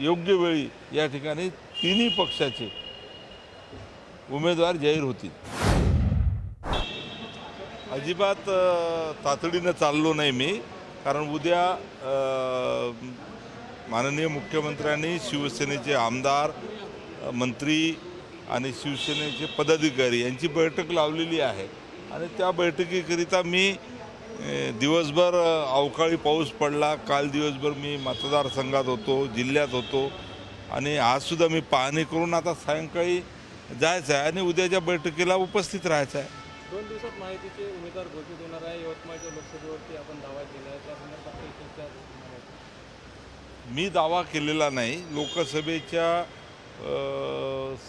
योग्य वेळी या ठिकाणी तिन्ही पक्षाचे उमेदवार जाहीर होतील. अजिबात तातडीनं चाललो नाही मी. कारण उद्या माननीय मुख्यमंत्र्यांनी शिवसेनेचे आमदार मंत्री आणि शिवसेनेचे पदाधिकारी यांची बैठक लावलेली आहे. आणि त्या बैठकीकरिता मी दिवसभर अवकाळी पाऊस पडला. काल दिवसभर मी मतदारसंघात होतो जिल्ह्यात होतो. आणि आजसुद्धा मी पाहणी करून आता सायंकाळी जायचं आहे आणि उद्याच्या बैठकीला उपस्थित राहायचं आहे. दोन दिवसात माहितीचे उमेदवार घोषित होणार आहे. यवतमाळच्या लोकसभेवरती आपण दावा केला आहे. त्या संदर्भात. मी दावा केलेला नाही. लोकसभेच्या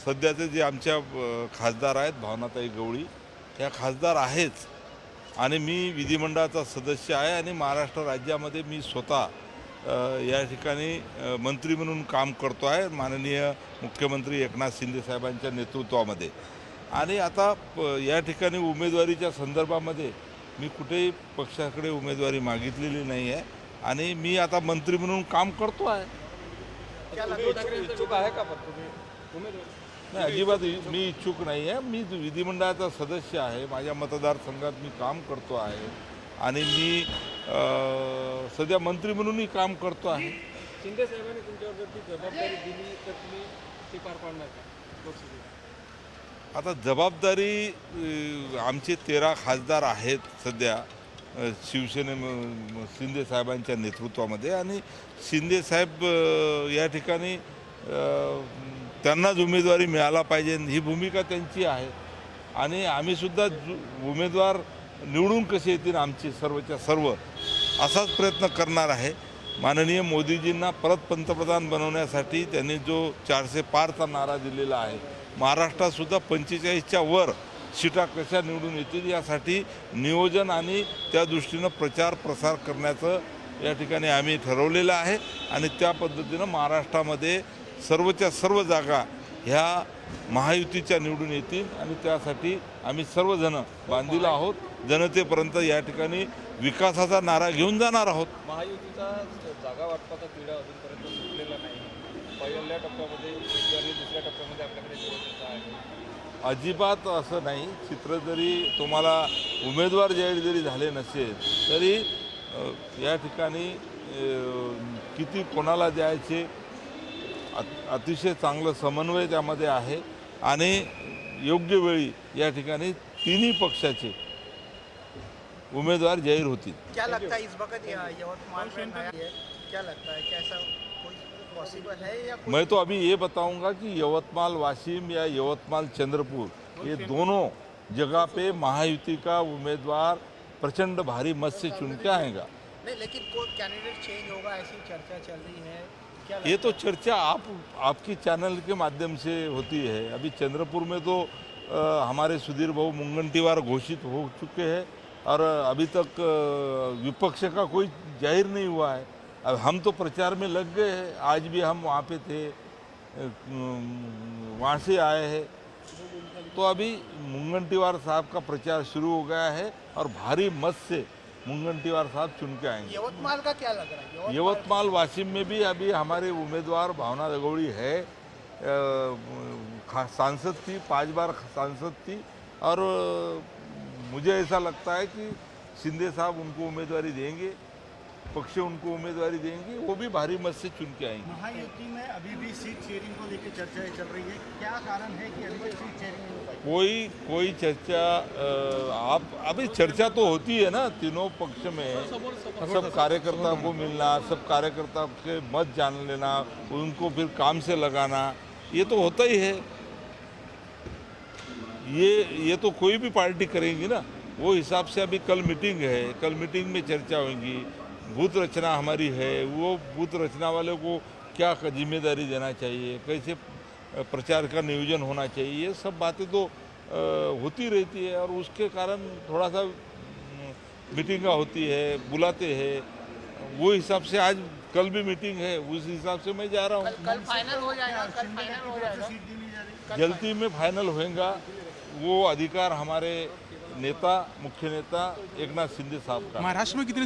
सध्याचे जे आमच्या खासदार आहेत भावनाताई गवळी त्या खासदार आहेच. आणि मी विधिमंडळाचा सदस्य आहे आणि महाराष्ट्र राज्यामध्ये मी स्वतः या ठिकाणी मंत्री म्हणून काम करतो आहे माननीय मुख्यमंत्री एकनाथ शिंदे साहेबांच्या नेतृत्वामध्ये. आणि आता प- या ठिकाणी उमेदवारीच्या संदर्भामध्ये मी कुठेही पक्षाकडे उमेदवारी मागितलेली नाही आहे आणि मी आता मंत्री म्हणून काम करतो आहे. नाही अजिबात मी इच्छुक नाही आहे. मी विधिमंडळाचा सदस्य आहे माझ्या मतदारसंघात मी काम करतो आहे. आणि मी सध्या मंत्री म्हणूनही काम करतो आहे. शिंदे साहेबांनी तुमच्यावर जर ती जबाबदारी दिली तर तुम्ही ती पार पाडणार का? आता जबाबदारी आमचे तेरा खासदार आहेत सध्या शिवसेने शिंदे साहेबांच्या नेतृत्वामध्ये. आणि शिंदे साहेब या ठिकाणी त्यांनाच उमेदवारी मिळाला पाहिजे. ही भूमिका त्यांची आहे. आणि आम्हीसुद्धा जु- उमेदवार निवडून कसे येतील आमची सर्वच्या सर्व असाच प्रयत्न करणार आहे. माननीय मोदीजींना परत पंतप्रधान बनवण्यासाठी त्यांनी जो चारशे पारचा नारा दिलेला आहे महाराष्ट्रातसुद्धा पंचेचाळीसच्या वर सीटा कशा निवडून येतील यासाठी नियोजन आणि त्या दृष्टीनं प्रचार प्रसार करण्याचं या ठिकाणी आम्ही ठरवलेलं आहे. आणि त्या पद्धतीनं महाराष्ट्रामध्ये सर्वच्या सर्व जागा ह्या महायुतीच्या निवडून येतील आणि त्यासाठी आम्ही सर्वजण बांधील आहोत. जनतेपर्यंत या ठिकाणी विकासाचा नारा घेऊन जाणार आहोत. महायुतीचा जागा वाटपाचा पिढा अजूनपर्यंत सुटलेला नाही. पहिल्या टप्प्यामध्ये आणि दुसऱ्या टप्प्यामध्ये आपल्याकडे अजिबात असं नाही. चित्र जरी तुम्हाला उमेदवार जाहीर जरी झाले नसेल तरी या ठिकाणी किती कोणाला द्यायचे अतिशय चांगलं समन्वय त्यामध्ये आहे आणि योग्य वेळी या ठिकाणी तिन्ही पक्षाचे उमेदवार जाहीर होतील. क्या लगता है इस वक्त ये यवतमाल में नया क्या लगता है कैसा कोई पॉसिबल है या मैं तो अभी ये बताऊंगा कि यवतमाल वाशिम या यवतमाल चंद्रपुर ये दोनों जगह पे महायुति का उम्मीदवार प्रचंड भारी मत से चुन के आएगा। नहीं लेकिन कोई कैंडिडेट चेंज होगा ऐसी चर्चा चल रही है। ये तो चर्चा आप आपकी चैनल के माध्यम से होती है। अभी चंद्रपुर में तो अ, हमारे सुधीर भाऊ मुंगंटीवार घोषित हो चुके हैं और अभी तक विपक्ष का कोई ज़ाहिर नहीं हुआ है। अब हम तो प्रचार में लग गए हैं। आज भी हम वहाँ पे थे वहाँ से आए हैं। तो अभी मुंगंटीवार साहब का प्रचार शुरू हो गया है और भारी मत से मुंगंटीवार साहब चुन के आएँगे। यवतमाल का क्या लग रहा है? यवतमाल वाशिम में भी अभी हमारे उम्मीदवार भावना दगोड़ी है। सांसद थी पाँच बार सांसद थी। और मुझे ऐसा लगता है कि शिंदे साहब उनको उम्मीदवारी देंगे पक्ष उनको उम्मीदवारी देंगे वो भी भारी मत से चुन के आएँगे। महायुति में अभी भी सीट शेयरिंग को लेकर चर्चाएँ चल रही है। क्या कारण है कि अभी सीट शेयरिंग कोई कोई चर्चा आप, अभी चर्चा तो होती है ना तीनों पक्ष में। सब कार्यकर्ता को मिलना, सब कार्यकर्ता के मत जान लेना, उनको फिर काम से लगाना, ये तो होता ही है। ये ये तो कोई भी पार्टी करेंगी ना, वो हिसाब से अभी कल मीटिंग है, कल मीटिंग में चर्चा होगी। बूथ रचना हमारी है, वो बूथ रचना वाले को क्या ज़िम्मेदारी देना चाहिए, कैसे प्रचार का नियोजन होना चाहिए। ये सब बातें तो होती रहती है और उसके कारण थोड़ा सा मीटिंग होती है बुलाते हैं। वो हिसाब से आज कल भी मीटिंग है उस हिसाब से मैं जा रहा हूँ। कल फाइनल हो जाएगा कल फाइनल हो जाएगा। जल्दी में फाइनल होएगा। वो अधिकार हमारे नेता मुख्य नेता एकनाथ शिंदे साहब का। महाराष्ट्र में कितने